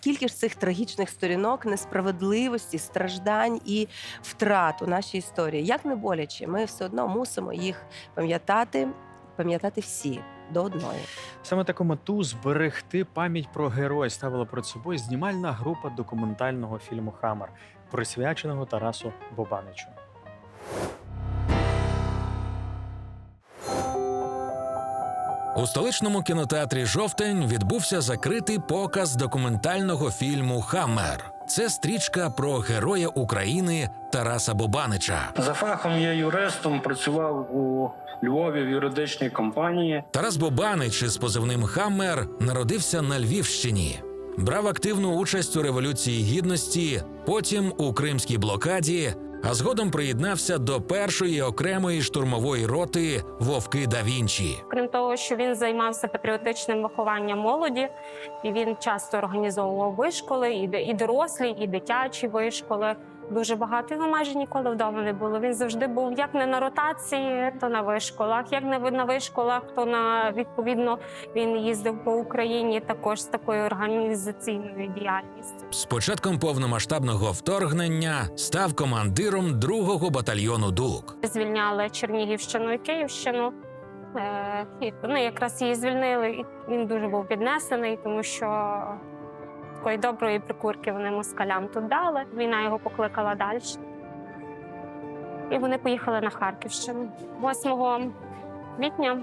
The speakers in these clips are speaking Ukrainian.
скільки ж цих трагічних сторінок, несправедливості, страждань і втрат у нашій історії. Як не боляче, ми все одно мусимо їх пам'ятати, пам'ятати всі до одної. Саме таку мету зберегти пам'ять про героя ставила перед собою знімальна група документального фільму Хамер, присвяченого Тарасу Бобаничу. У столичному кінотеатрі Жовтень відбувся закритий показ документального фільму Хаммер. Це стрічка про героя України Тараса Бобанича. За фахом я юристом працював у Львові в юридичній компанії. Тарас Бобанич із позивним Хаммер народився на Львівщині. Брав активну участь у революції гідності, потім у кримській блокаді, а згодом приєднався до першої окремої штурмової роти Вовки да Вінчі. Крім того, що він займався патріотичним вихованням молоді, і він часто організовував вишколи, і, і дорослі, і дитячі вишколи. Дуже багато його майже ніколи вдома не було. Він завжди був як не на ротації, то на вишколах, як не на вишколах, то на відповідно він їздив по Україні також з такою організаційною діяльністю. З початком повномасштабного вторгнення став командиром другого батальйону ДУК. Звільняли Чернігівщину і Київщину. Е, і вони якраз її звільнили. І він дуже був піднесений, тому що такої доброї прикурки вони москалям тут дали. Війна його покликала далі. І вони поїхали на Харківщину. 8 квітня,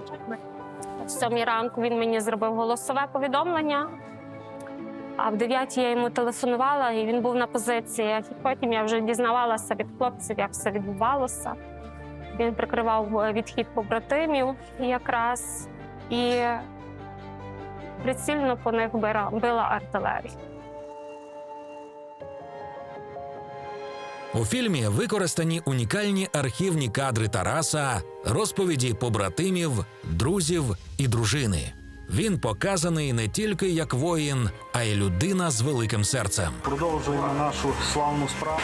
в 7 ранку, він мені зробив голосове повідомлення. А в 9 я йому телефонувала, і він був на позиціях. І потім я вже дізнавалася від хлопців, як все відбувалося. Він прикривав е, відхід побратимів якраз і прицільно по них била артилерія. У фільмі використані унікальні архівні кадри Тараса, розповіді побратимів, друзів і дружини. Він показаний не тільки як воїн, а й людина з великим серцем. Продовжуємо нашу славну справу,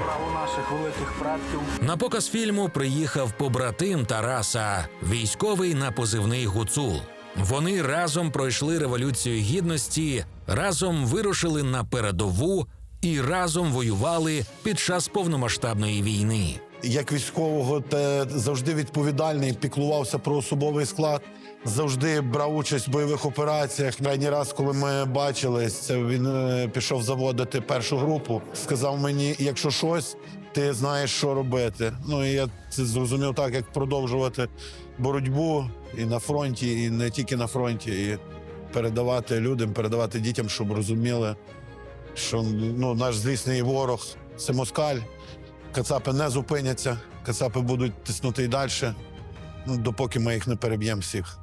справу наших великих предків. На показ фільму приїхав побратим Тараса, військовий на позивний Гуцул. Вони разом пройшли революцію гідності, разом вирушили на передову і разом воювали під час повномасштабної війни. як військового те завжди відповідальний, піклувався про особовий склад, завжди брав участь в бойових операціях. Крайній раз, коли ми бачились, він е, пішов заводити першу групу. Сказав мені, якщо щось, ти знаєш, що робити. Ну і я це зрозумів так, як продовжувати боротьбу і на фронті, і не тільки на фронті, і передавати людям, передавати дітям, щоб розуміли, що ну, наш злісний ворог це москаль. Кацапи не зупиняться, кацапи будуть тиснути і далі, ну, допоки ми їх не переб'ємо всіх.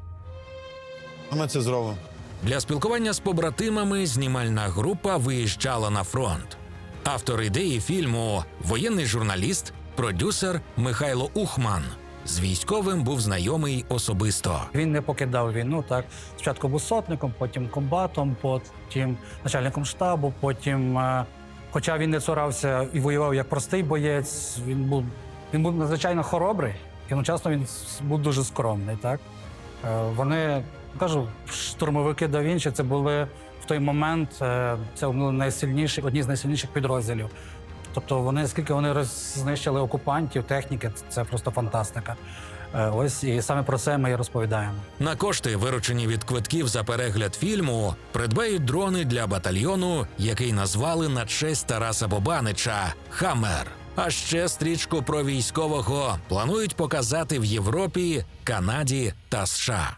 Ми це зробимо. Для спілкування з побратимами знімальна група виїжджала на фронт. Автор ідеї фільму воєнний журналіст, продюсер Михайло Ухман. З військовим був знайомий особисто. Він не покидав війну. Так спочатку був сотником, потім комбатом, потім начальником штабу. Потім, е, хоча він не цурався і воював як простий боєць, він був він був надзвичайно хоробрий і одночасно він був дуже скромний. Так Е, вони кажу, штурмовики да Вінчі це були в той момент. е, Це були найсильніші, одні з найсильніших підрозділів. Тобто вони, скільки вони роз- знищили окупантів, техніки, це просто фантастика. Е, Ось і саме про це ми і розповідаємо. На кошти, виручені від квитків за перегляд фільму, придбають дрони для батальйону, який назвали на честь Тараса Бобанича Хаммер. А ще стрічку про військового планують показати в Європі, Канаді та США.